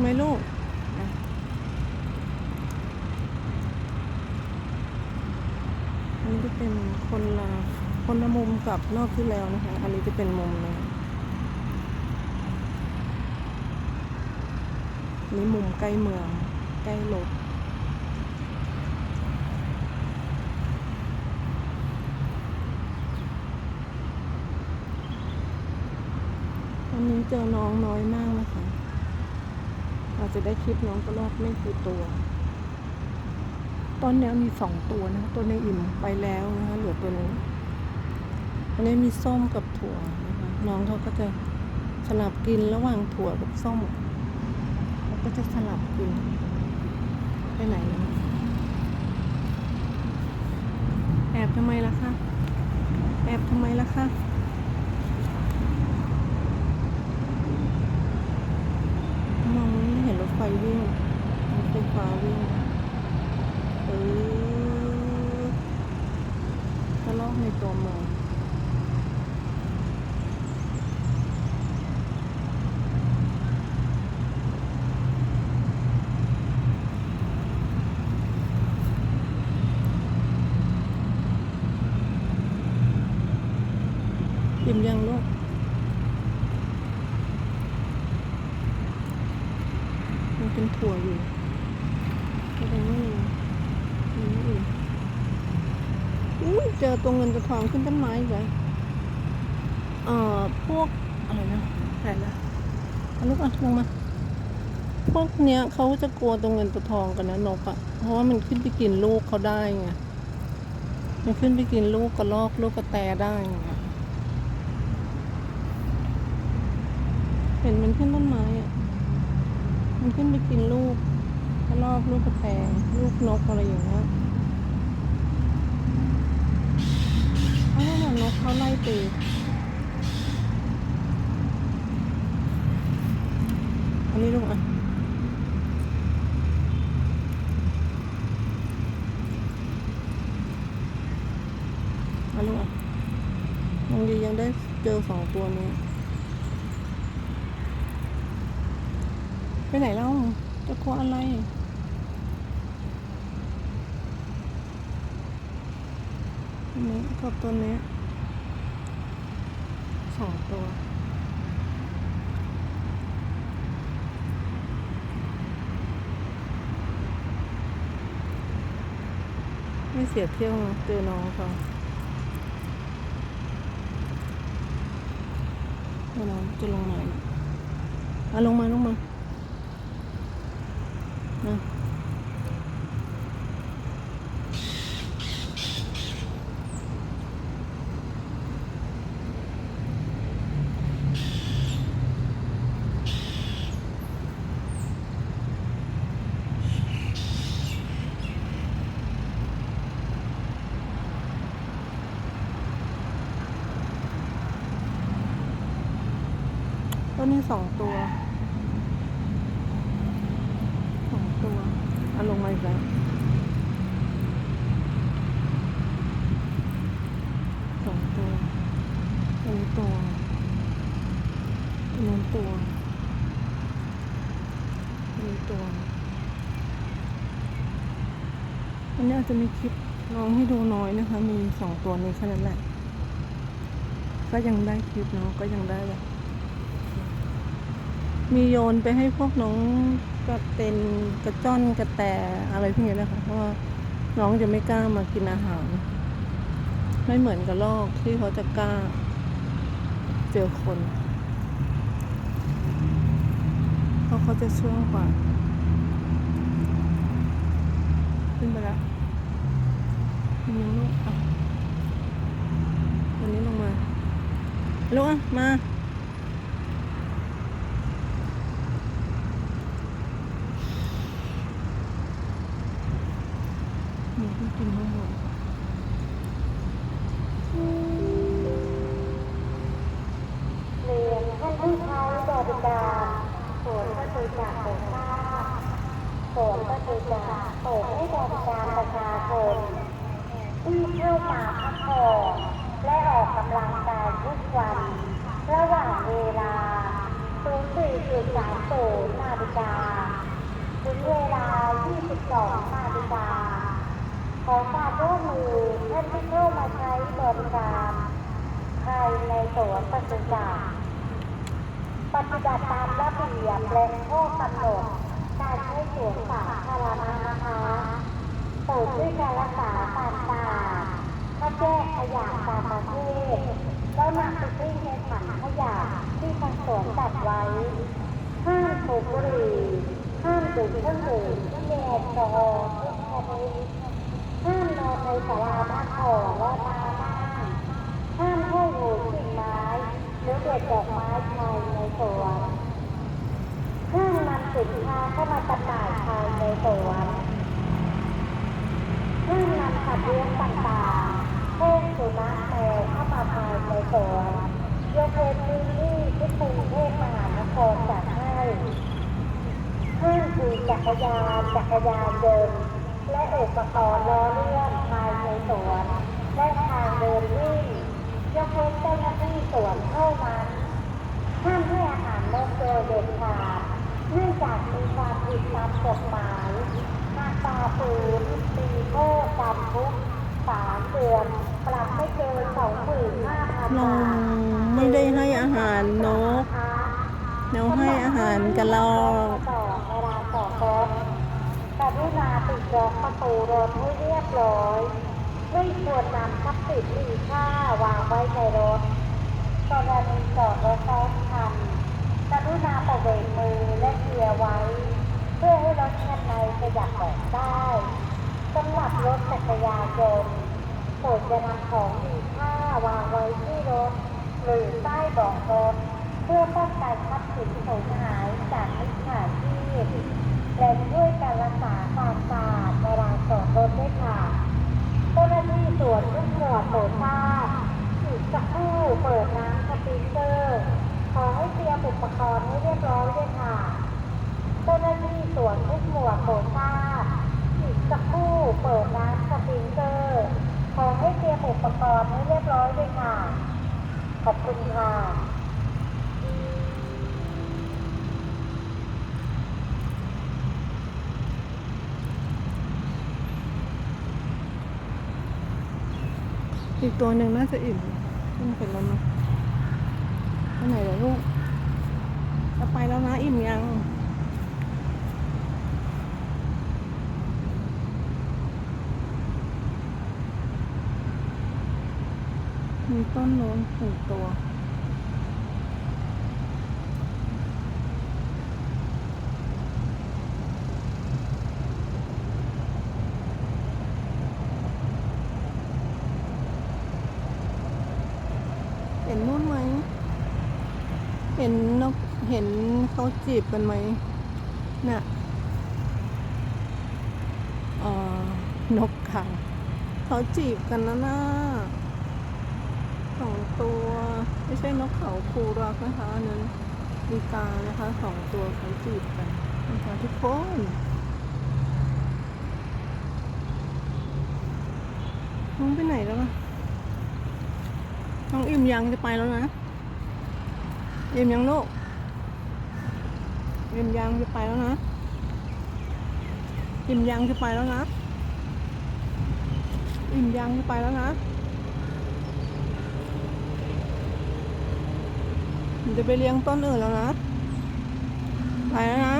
ไหมลูกอันนี้จะเป็นคนละคนละมุมกับรอบที่แล้วนะคะ อันนี้จะเป็นมุมนึงอันนี่มุมใกล้เมือง ใกล้รถวันนี้เจอน้องน้อยมากนะคะาจะได้คลิปน้องก็รอบไม่กี่ตัว ตอนนี้มีสองตัวนะคะตัวในอิ่มไปแล้วนะคะเหลือตัวนี้อันนี้มีส้มกับถั่วนะคะน้องเขาก็จะสลับกินระหว่างถั่วกับส้มเขาก็จะสลับกินไปไหนแล้วแอบทำไมล่ะคะ แอบทำไมล่ะคะ มองไม่เห็นรถไฟวิ่งรถไฟฟ้าวิ่งเออกระลอกในตัวเมืองอิ่มยังลูก มันเป็นถั่วอยู่แสดงว่ามันไม่อิ่อุ้ยเจอตัวเงินตัวทองขึ้นต้นไม้เลยเอ่อพวกอะไรนะอะไรนะเอาลูกอะลงมา พวกเนี้ยเขาจะกลัวตัวเงินตัวทองกันนะนกอะ่ะ เพราะว่ามันขึ้นไปกินลูกเขาได้ไง มันขึ้นไปกินลูกกระลอกลูกกระแตได้ไงเห็นมันขึ้นต้นไม้ มันขึ้นไปกินลูกกระรอกลูกกระแตลูกนกอะไรอย่างเงี้ยเพราะว่านกเขาไล่ตีอันนี้ลูกอะอันลูกอะยังดียังได้เจอสองตัวนี้ ไปไหนเล่าจะกลัวอะไรอันนี้กับตัวนี้สองตัวไม่เสียเที่ยวนะเจอน้องเขาเดี๋ยวน้องจะลงมาอีกอะลงมาลงมานะ ตัวนี้สองตัว สองตัวเอา ลงมาอีกแล้วสองตัวอันนี้ตัวอันนู้นตัวอันนี้ตัวอันนี้อาจจะมีคลิปลองให้ดูน้อยนะคะ มีสองตัวนี้แค่นั้นแหละ ก็ยังได้คลิปเนาะก็ยังได้แบบมีโยนไปให้พวกน้อง กระเต็นกระจ้อนกระแตอะไรพวกนี้นะคะ เพราะว่าน้องจะไม่กล้ามากินอาหาร ไม่เหมือนกับลอกที่เขาจะกล้าเจอคน เพราะเขาจะเชื่องกว่า ขึ้นไปแล้วขึ้นยังลูกอะตัวนี้ลงมาลูกอะ มา หนูต้องกินข้างบนเรียนท่านผู้ใช้บริการโปรดพระคุณจากโปรดทราบโปรดพระคุณจากโปรดให้บริการประชาชนที่เข้ามาพักผ่อนและออกกำลังกายทุกวัน ระหว่างเวลา04.30 0นาฬิกาถึงเวลา22นาฬิกา ขอความร่วมมือท่านที่เข้ามาใช้บริการภายในสวนปศุสัตว์ปฏิบัติตามระเบียบและข้อกำหนดการใช้สวนสาธารณะนะคะโปรดช่วยการรักษาความสะอาถ้าแยกขยะตามประเภทแล้วนำไปทิ้งในถังขยะที่ทางสวนจัดไว้ห้ามสูบบุหรี่ห้ามดื่มเครื่องดื่มที่มีแอลกอฮอล์ทุกชนิด ห้ามนอนในศาลาพักผ่อนและมานั่งห้ามห้อยหูกิ่งไม้หรือเด็ดดอกไม้ภายในสวนห้ามนำสินค้าเข้ามาจำหน่ายภายในสวนห้ามนำสัตว์เลี้ยงต่างๆเช่นสุนัขแมวเข้ามาภายในสวนยกเว้นพื้นที่ที่กรุงเทพมหานครจัดให้ห้ามขี่จักรยานจักรยานยนต์ และอุปกรณ์ล้อเลื่อนภายในสวน และทางเดินวิ่งยกเว้นเจ้าหน้าที่สวนเท่านั้นห้ามให้อาหารนกโดยเด็ดขาดเนื่องจากมีความผิดตามกฎหมายหากฝ่าฝืนมีโทษจำคุกสามเดือนปรับไม่เกินสองหมื่นห้าพันเราบาทไม่ได้ให้อาหารนกเราให้อาหารกระรอกต่อเวลาต่อรถ กรุณาปิดล็อกประตูรถให้เรียบร้อย ไม่ควรนำทรัพย์สินมีค่าวางไว้ในรถกรณีจอดรถซ้อนคันกรุณาปิดเบรกมือและเกียร์ไว้ เพื่อให้รถคันในขยับออกได้สำหรับรถจักรยานยนต์โปรดจะนำของมีค่าวางไว้ที่รถ หรือใต้เบาะรถเพื่อป้องกันทรัพย์สินสูญหายจากมิจฉาชีพ รักษาความสะอาดเวลาจอดรถด้วยค่ะเจ้าหน้าที่สวนทุกหมวดโปรดทราบอีกสักครู่เปิดน้ำสปริงเกอร์ ขอให้เตรียมอุปกรณ์ให้เรียบร้อยด้วยค่ะ เจ้าหน้าที่สวนทุกหมวดโปรดทราบอีกสักครู่เปิดน้ำสปริงเกอร์ ขอให้เตรียมอุปกรณ์ให้เรียบร้อยด้วยค่ะ ขอบคุณค่ะ อีกตัวหนึ่งน่าจะอิ่มขึ้นไปแล้วนะไปไหนเลยลูกจะไปแล้วนะอิ่มยังมีต้นโน้นหนึ่งตัว เห็นนู่นไหม เห็นนก เห็นเขาจีบกันไหมน่ะอ่อนกค่ะ เขาจีบกันนะน่าสองตัว ไม่ใช่นกเขาคูรักนะคะอันนั้นดีกานะคะสองตัวเขาจีบกันนะคะทุกคนน้องไปไหนแล้วล่ะ น้องอิ่มยังจะไปแล้วนะอิ่มยังลูกอิ่มยังจะไปแล้วนะอิ่มยังจะไปแล้วนะอิ่มยังจะไปแล้วนะจะไปเลี้ยงต้นอื่นแล้วนะ ไปแล้วนะ